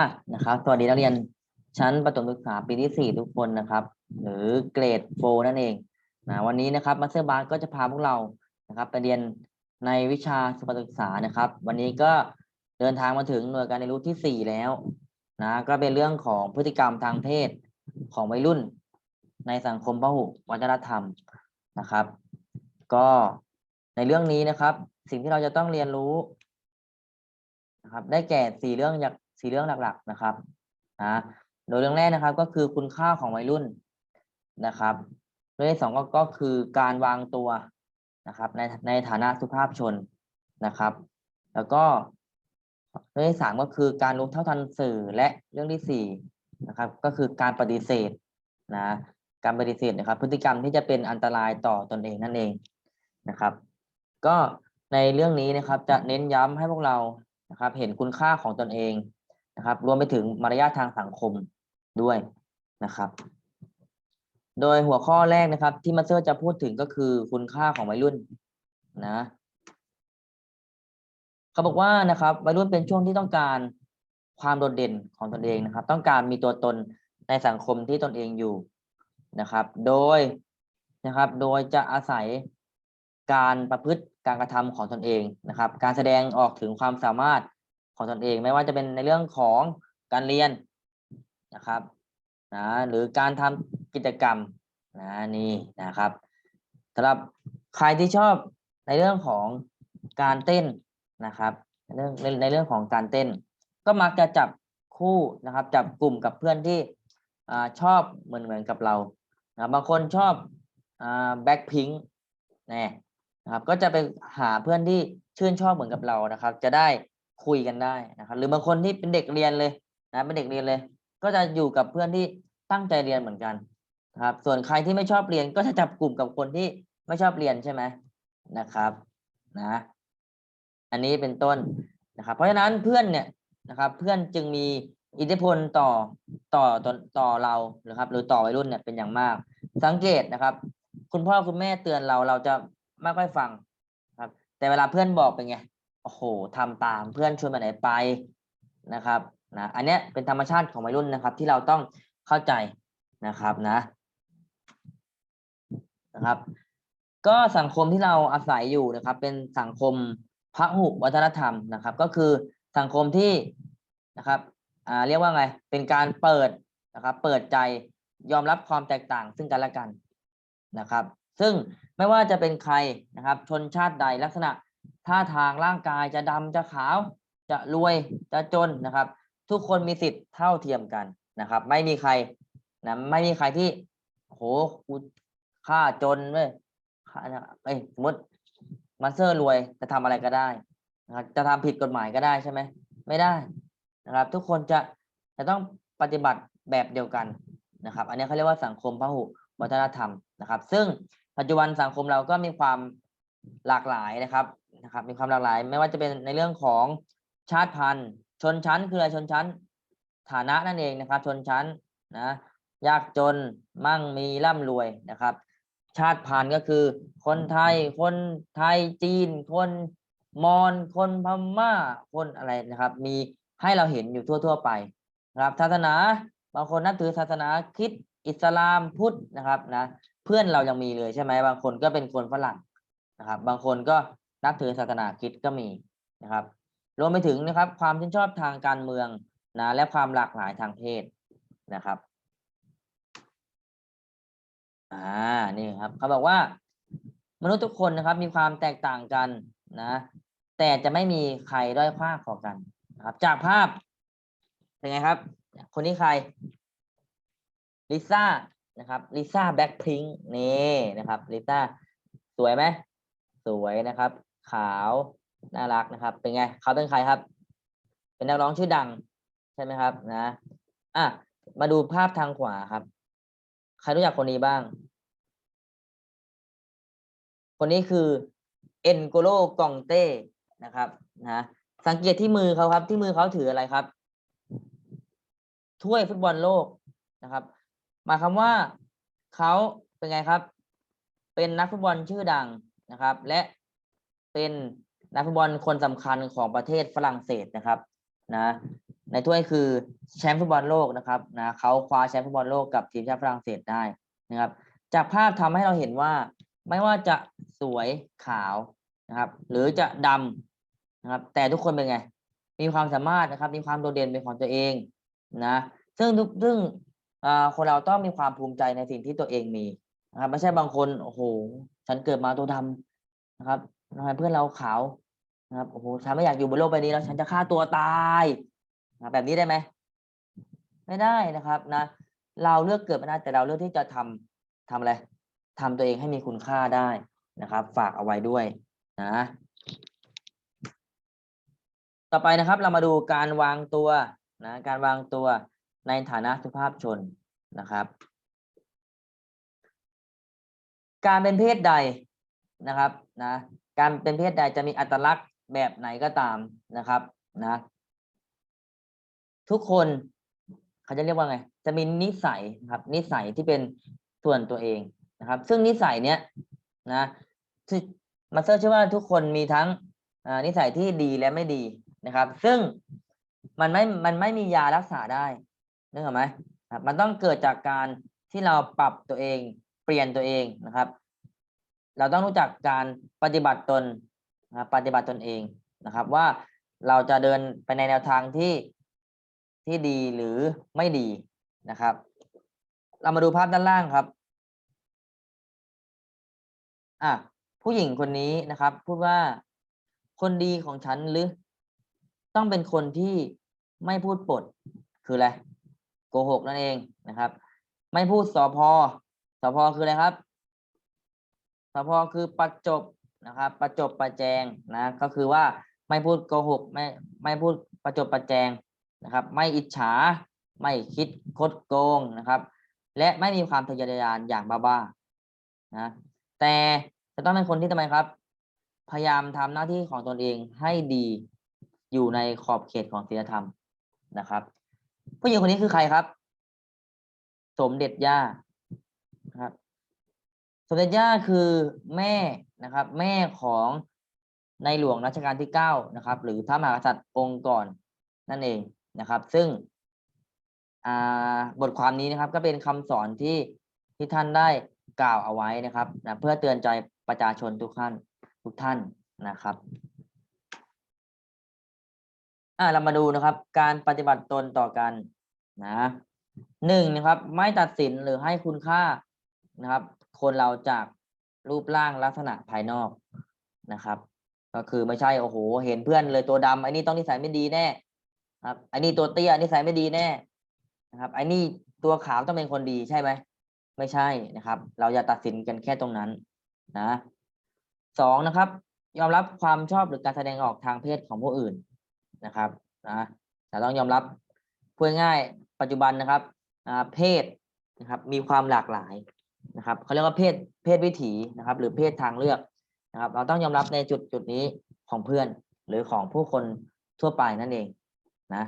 อะนะครับสวัสดีนักเรียนชั้นประถมศึกษาปีที่สี่ทุกคนนะครับ หรือเกรดโฟนั่นเองนะวันนี้นะครับมาสเตอร์บาสก็จะพาพวกเรานะครับไปเรียนในวิชาสุขศึกษานะครับ วันนี้ก็เดินทางมาถึงหน่วยการเรียนรู้ที่สี่แล้วนะก็เป็นเรื่องของพฤติกรรมทางเพศของวัยรุ่น ในสังคมพหุวัฒนธรรมนะครับ ก็ในเรื่องนี้นะครับ สิ่งที่เราจะต้องเรียนรู้นะครับได้แก่สี่เรื่องจาก สี่เรื่องหลักๆนะครับนะโดยเรื่องแรกนะครับก็คือคุณค่าของวัยรุ่นนะครับเรื่องที่สองก็ก็คือการวางตัวนะครับในในฐานะสุภาพชนนะครับ แล้วก็เรื่องที่สามก็คือการรู้เท่าทันสื่อและเรื่องที่สี่นะครับ ก็คือการปฏิเสธนะการปฏิเสธนะครับ พฤติกรรมที่จะเป็นอันตรายต่อตนเองนั่นเองนะครับ ก็ในเรื่องนี้นะครับจะเน้นย้ำให้พวกเรานะครับ เห็นคุณค่าของตนเอง นะครับ รวมไปถึงมารยาททางสังคมด้วยนะครับ โดยหัวข้อแรกนะครับ ที่มาสเตอร์จะพูดถึงก็คือคุณค่าของวัยรุ่นนะเขาบอกว่านะครับวัยรุ่นเป็นช่วงที่ต้องการความโดดเด่นของตนเองนะครับ ต้องการมีตัวตนในสังคมที่ตนเองอยู่นะครับ โดยนะครับ โดยจะอาศัยการประพฤติการกระทำของตนเองนะครับ การแสดงออกถึงความสามารถ ของตนเองไม่ว่าจะเป็นในเรื่องของการเรียนนะครับนะหรือการทำกิจกรรมนะนี่นะครับสำหรับใครที่ชอบในเรื่องของการเต้นนะครับในเรื่องในเรื่องของการเต้น ก็มักจะจับคู่นะครับ จับกลุ่มกับเพื่อนที่อชอบเหมือนเหมือนกับเรานะบางคนชอบแบ็คพิงค์นะครับก็จะไปหาเพื่อนที่ชื่นชอบเหมือนกับเรานะครับ จะได้ คุยกันได้นะครับ หรือบางคนที่เป็นเด็กเรียนเลยนะเป็นเด็กเรียนเลย ก็จะอยู่กับเพื่อนที่ตั้งใจเรียนเหมือนกันนะครับ ส่วนใครที่ไม่ชอบเรียนก็จะจับกลุ่มกับคนที่ไม่ชอบเรียนใช่ไหมนะครับนะ อันนี้เป็นต้นนะครับ เพราะฉะนั้นเพื่อนเนี่ยนะครับ เพื่อนจึงมีอิทธิพลต่อต่อต่อต่อเรานะครับ หรือต่อวัยรุ่นเนี่ยเป็นอย่างมาก สังเกตนะครับ คุณพ่อคุณแม่เตือนเราเราจะไม่ค่อยฟังครับ แต่เวลาเพื่อนบอกเป็นไง โอ้โหทำตามเพื่อนชวนไปไหนไปนะครับนะอันเนี้ยเป็นธรรมชาติของวัยรุ่นนะครับ ที่เราต้องเข้าใจนะครับนะนะครับ ก็สังคมที่เราอาศัยอยู่นะครับ เป็นสังคมพหุวัฒนธรรมนะครับ ก็คือสังคมที่นะครับอ่าเรียกว่าไงเป็นการเปิดนะครับ เปิดใจยอมรับความแตกต่างซึ่งกันและกันนะครับ ซึ่งไม่ว่าจะเป็นใครนะครับ ชนชาติใดลักษณะ ท่าทางร่างกายจะดำจะขาว จะรวยจะจนนะครับ ทุกคนมีสิทธิ์เท่าเทียมกันนะครับ ไม่มีใครนะไม่มีใครที่โหกูฆ่าจนเว้ยฆ่าเอ้ยสมมติมาสเตอร์รวยจะทำอะไรก็ได้นะครับจะทำผิดกฎหมายก็ได้ใช่ไหมไม่ได้นะครับ ทุกคนจะจะต้องปฏิบัติแบบเดียวกันนะครับ อันนี้เขาเรียกว่าสังคมพหุวัฒนธรรมนะครับ ซึ่งปัจจุบันสังคมเราก็มีความหลากหลายนะครับ นะครับ มีความหลากหลาย ไม่ว่าจะเป็นในเรื่องของชาติพันธุ์ ชนชั้นคืออะไรชนชั้น ฐานะนั่นเองนะครับ ชนชั้นนะยากจนมั่งมีร่ำรวยนะครับ ชาติพันธุ์ก็คือ คนไทย คนไทยจีน คนมอญคนพม่าคนอะไรนะครับ มีให้เราเห็นอยู่ทั่ว ๆ ไปนะครับศาสนาบางคนนับถือศาสนาคริดอิสลามพุทธนะครับนะเพื่อนเรายังมีเลยใช่ไหมบางคนก็เป็นคนฝรั่งนะครับ บางคนก็ นับถือศาสนาคริดก็มีนะครับ รวมไปถึงนะครับ ความชื่นชอบทางการเมืองนะและความหลากหลายทางเพศนะครับอ่านี่ครับเขาบอกว่ามนุษย์ทุกคนนะครับ มีความแตกต่างกันนะ แต่จะไม่มีใครด้อยค่ากว่ากันนะครับ จากภาพเป็นไงครับ คนนี้ใครลิซ่านะครับลิซ่าแบ็คพิงนี่นะครับลิซ่าสวยไหมสวยนะครับ ขาวน่ารักนะครับ เป็นไงเขาเป็นใครครับ เป็นนักร้องชื่อดัง ใช่ไหมครับ นะอะมาดูภาพทางขวาครับ ใครรู้จักคนนี้บ้าง คนนี้คือเอ็นโกโลกองเต้นะครับนะสังเกตที่มือเขาครับ ที่มือเขาถืออะไรครับ ถ้วยฟุตบอลโลกนะครับหมายความว่าเขาเป็นไงครับ เป็นนักฟุตบอลชื่อดังนะครับ และ เป็นนักฟุตบอลคนสำคัญของประเทศฝรั่งเศสนะครับนะในถ้วยคือแชมป์ฟุตบอลโลกนะครับนะเขาคว้าแชมป์ฟุตบอลโลกกับทีมชาติฝรั่งเศสได้นะครับ จากภาพทำให้เราเห็นว่าไม่ว่าจะสวยขาวนะครับ หรือจะดำนะครับ แต่ทุกคนเป็นไง มีความสามารถนะครับ มีความโดดเด่นเป็นของตัวเองนะซึ่งทุกซึ่งอ่าคนเราต้องมีความภูมิใจในสิ่งที่ตัวเองมีนะครับไม่ใช่บางคนโอ้โหฉันเกิดมาตัวดำนะครับ ทำไมเพื่อนเราขาวนะครับโอ้โหฉันไม่อยากอยู่บนโลกใบนี้แล้วฉันจะฆ่าตัวตายนะแบบนี้ได้ไหมไม่ได้นะครับนะ เราเลือกเกิดมาได้แต่เราเลือกที่จะทำทำอะไรทำตัวเองให้มีคุณค่าได้นะครับ ฝากเอาไว้ด้วยนะ ต่อไปนะครับ เรามาดูการวางตัวนะการวางตัวในฐานะสุภาพชนนะครับ การเป็นเพศใดนะครับนะ การเป็นเพศใดจะมีอัตลักษณ์แบบไหนก็ตามนะครับนะทุกคนเขาจะเรียกว่าไง จะมีนิสัยครับ นิสัยที่เป็นส่วนตัวเองนะครับ ซึ่งนิสัยเนี้ยนะมาเซอร์เชื่อว่าทุกคนมีทั้งนิสัยที่ดีและไม่ดีนะครับ ซึ่งมันไม่มันไม่มียารักษาได้นึกออกไหมครับมันต้องเกิดจากการที่เราปรับตัวเองเปลี่ยนตัวเองนะครับ เราต้องรู้จักการปฏิบัติตนนะปฏิบัติตนเองนะครับ ว่าเราจะเดินไปในแนวทางที่ที่ดีหรือไม่ดีนะครับ เรามาดูภาพด้านล่างครับอะผู้หญิงคนนี้นะครับ พูดว่าคนดีของฉันหรือ ต้องเป็นคนที่ไม่พูดปดคืออะไรโกหกนั่นเองนะครับ ไม่พูดสอพอสอพอคืออะไรครับ สอพอคือประจบนะครับ ประจบประแจงนะก็คือว่าไม่พูดโกหกไม่ไม่พูดประจบประแจงนะครับ ไม่อิจฉาไม่คิดคดโกงนะครับ และไม่มีความทะเยอทะยานอย่างบ้าๆนะแต่จะต้องเป็นคนที่ทำไมครับ พยายามทำหน้าที่ของตนเองให้ดีอยู่ในขอบเขตของศีลธรรมนะครับ ผู้หญิงคนนี้คือใครครับ สมเด็จย่านะครับ สมเด็จย่าคือแม่นะครับ แม่ของในหลวงรัชกาลที่เก้านะครับ หรือพระมหากษัตริย์องค์ก่อนนั่นเองนะครับ ซึ่งบทความนี้นะครับก็เป็นคำสอนที่ที่ท่านได้กล่าวเอาไว้นะครับนะเพื่อเตือนใจประชาชนทุกท่านทุกท่านนะครับอ่าเรามาดูนะครับ การปฏิบัติตนต่อกันนะหนึ่งนะครับ ไม่ตัดสินหรือให้คุณค่านะครับ คนเราจากรูปร่างลักษณะภายนอกนะครับ ก็คือไม่ใช่โอ้โห เห็นเพื่อนเลยตัวดำไอ้นี่ต้องนิสัยไม่ดีแน่ ครับไอ้นี่ตัวเตี้ยนิสัยไม่ดีแน่นะครับไอ้นี่ตัวขาวต้องเป็นคนดีใช่ไหมไม่ใช่นะครับ เราอย่าตัดสินกันแค่ตรงนั้นนะสองนะครับ ยอมรับความชอบหรือการแสดงออกทางเพศของผู้อื่นนะครับนะเราต้องยอมรับพูดง่ายปัจจุบันนะครับเพศนะครับ มีความหลากหลาย นะครับเขาเรียกว่าเพศเพศวิถีนะครับ หรือเพศทางเลือกนะครับ เราต้องยอมรับในจุดจุดนี้ของเพื่อนหรือของผู้คนทั่วไปนั่นเองนะ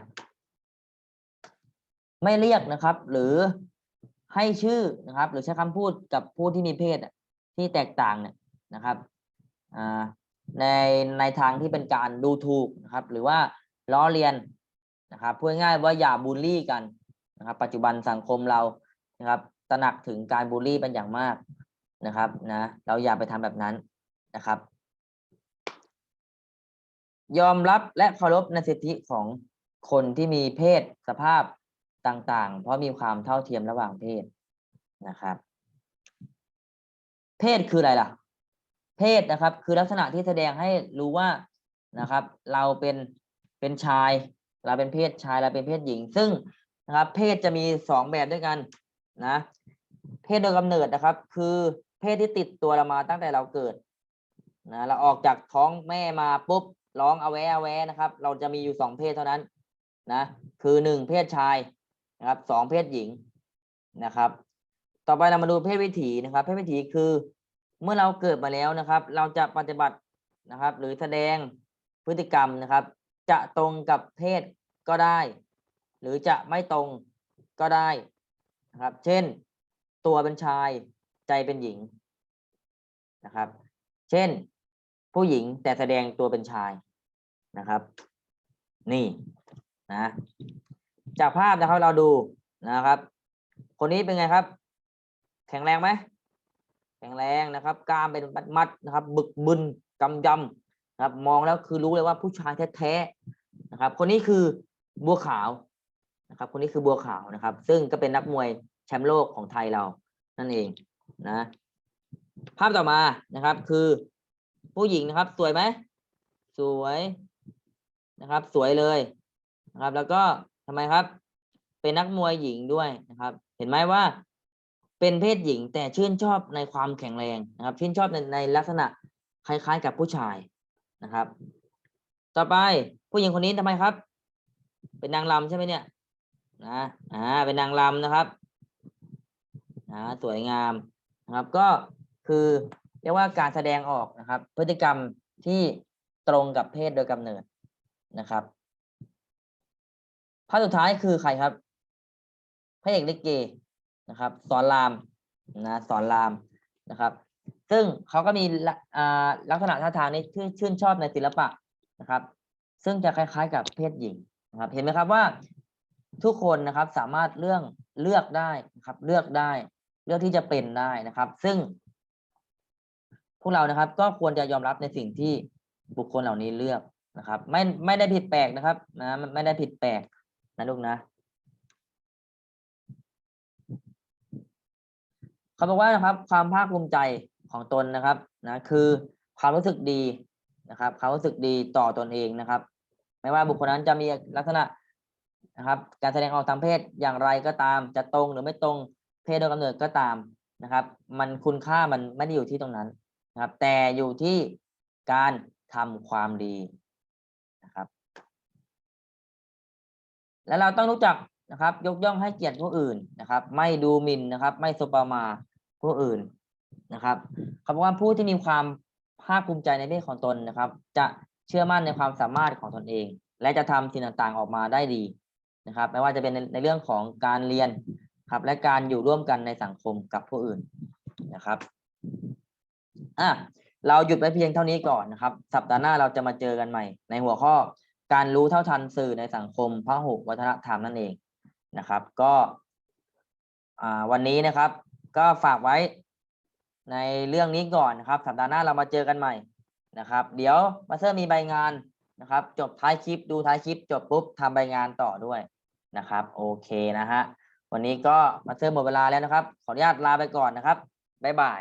ไม่เรียกนะครับ หรือให้ชื่อนะครับ หรือใช้คำพูดกับผู้ที่มีเพศที่แตกต่างเนี่ยนะครับในในทางที่เป็นการดูถูกนะครับ หรือว่าล้อเลียนนะครับพูดง่ายว่าอย่าบูลลี่กันนะครับ ปัจจุบันสังคมเรานะครับ ตระหนักถึงการบูลลี่เป็นอย่างมากนะครับนะเราอย่าไปทำแบบนั้นนะครับ ยอมรับและเคารพในสิทธิของคนที่มีเพศสภาพต่างๆ เพราะมีความเท่าเทียมระหว่างเพศนะครับ เพศคืออะไรล่ะ เพศนะครับ คือลักษณะที่แสดงให้รู้ว่านะครับ เราเป็นเป็นชาย เราเป็นเพศชายเราเป็นเพศหญิง ซึ่งนะครับ เพศจะมีสองแบบด้วยกันนะ เพศโดยกำเนิดนะครับ คือเพศที่ติดตัวเรามาตั้งแต่เราเกิดนะเราออกจากท้องแม่มาปุ๊บร้องเอาแวเอาแวนะครับ เราจะมีอยู่สองเพศเท่านั้นนะคือหนึ่งเพศชายนะครับสองเพศหญิงนะครับ ต่อไปเรามาดูเพศวิถีนะครับ เพศวิถีคือเมื่อเราเกิดมาแล้วนะครับ เราจะปฏิบัตินะครับ หรือแสดงพฤติกรรมนะครับ จะตรงกับเพศก็ได้ หรือจะไม่ตรงก็ได้นะครับ เช่น ตัวเป็นชายใจเป็นหญิงนะครับ เช่น ผู้หญิงแต่แสดงตัวเป็นชายนะครับ นี่นะจากภาพนะครับเราดูนะครับ คนนี้เป็นไงครับ แข็งแรงไหมแข็งแรงนะครับกล้ามเป็นมัดๆนะครับ บึกบึนกำยำนะครับ มองแล้วคือรู้เลยว่าผู้ชายแท้ๆนะครับ คนนี้คือบัวขาวนะครับ คนนี้คือบัวขาวนะครับ ซึ่งก็เป็นนักมวย มป์โลกของไทยเรานั่นเองนะภาพต่อมานะครับ คือผู้หญิงนะครับ สวยไหมสวยนะครับ สวยเลยนะครับ แล้วก็ทำไมครับ เป็นนักมวยหญิงด้วยนะครับ เห็นไหมว่า เป็นเพศหญิงแต่ชื่นชอบในความแข็งแรงนะครับ ชื่นชอบในในลักษณะคล้าย ๆ กับผู้ชายนะครับ ต่อไปผู้หญิงคนนี้ทำไมครับ เป็นนางรำใช่ไหมเนี่ยนะอ่าเป็นนางรำนะครับ อ่าสวยงามนะครับ ก็คือเรียกว่าการแสดงออกนะครับ พฤติกรรมที่ตรงกับเพศโดยกำเนิดนะครับภาพสุดท้ายคือใครครับพระเอกลิเกนะครับ สอนรามนะสอนรามนะครับ ซึ่งเขาก็มีลักษณะท่าทางนี้ที่ชื่นชอบในศิลปะนะครับ ซึ่งจะคล้ายๆ กับเพศหญิงนะครับ เห็นไหมครับว่าทุกคนนะครับสามารถเรื่องเลือกได้นะครับ เลือกได้ เลือกที่จะเป็นได้นะครับ ซึ่ง พวกเรานะครับ ก็ควรจะยอมรับในสิ่งที่บุคคลเหล่านี้เลือกนะครับ ไม่ไม่ได้ผิดแปลกนะครับนะไม่ไม่ได้ผิดแปลกนะลูกนะเขาบอกว่านะครับ ความภาคภูมิใจของตนนะครับนะคือความรู้สึกดีนะครับความรู้สึกดีต่อตนเองนะครับ ไม่ว่าบุคคลนั้นจะมีลักษณะนะครับ การแสดงออกทางเพศอย่างไรก็ตามจะตรงหรือไม่ตรง เพศโดยกำเนิดก็ตามนะครับ มันคุณค่ามันไม่ได้อยู่ที่ตรงนั้นนะครับ แต่อยู่ที่การทำความดีนะครับ และเราต้องรู้จักนะครับ ยกย่องให้เกียรติผู้อื่นนะครับ ไม่ดูหมิ่นนะครับ ไม่สบประมาผู้อื่นนะครับเขาบอกว่าผู้ที่มีความภาคภูมิใจในเพศของตนนะครับ จะเชื่อมั่นในความสามารถของตนเอง และจะทำสิ่งต่างๆออกมาได้ดีนะครับ ไม่ว่าจะเป็นในในเรื่องของการเรียน ครับ และการอยู่ร่วมกันในสังคมกับผู้อื่นนะครับอะเราหยุดไว้เพียงเท่านี้ก่อนนะครับ สัปดาห์หน้าเราจะมาเจอกันใหม่ ในหัวข้อการรู้เท่าทันสื่อในสังคมพหุวัฒนธรรมนั่นเองนะครับ ก็อ่าวันนี้นะครับ ก็ฝากไว้ในเรื่องนี้ก่อนนะครับ สัปดาห์หน้าเรามาเจอกันใหม่นะครับ เดี๋ยวมาเตอร์มีใบงานนะครับ จบท้ายคลิปดูท้ายคลิป จบปุ๊บทำใบงานต่อด้วยนะครับ โอเคนะฮะ วันนี้ก็มาเตอร์หมดเวลาแล้วนะครับ ขออนุญาตลาไปก่อนนะครับ บ๊ายบาย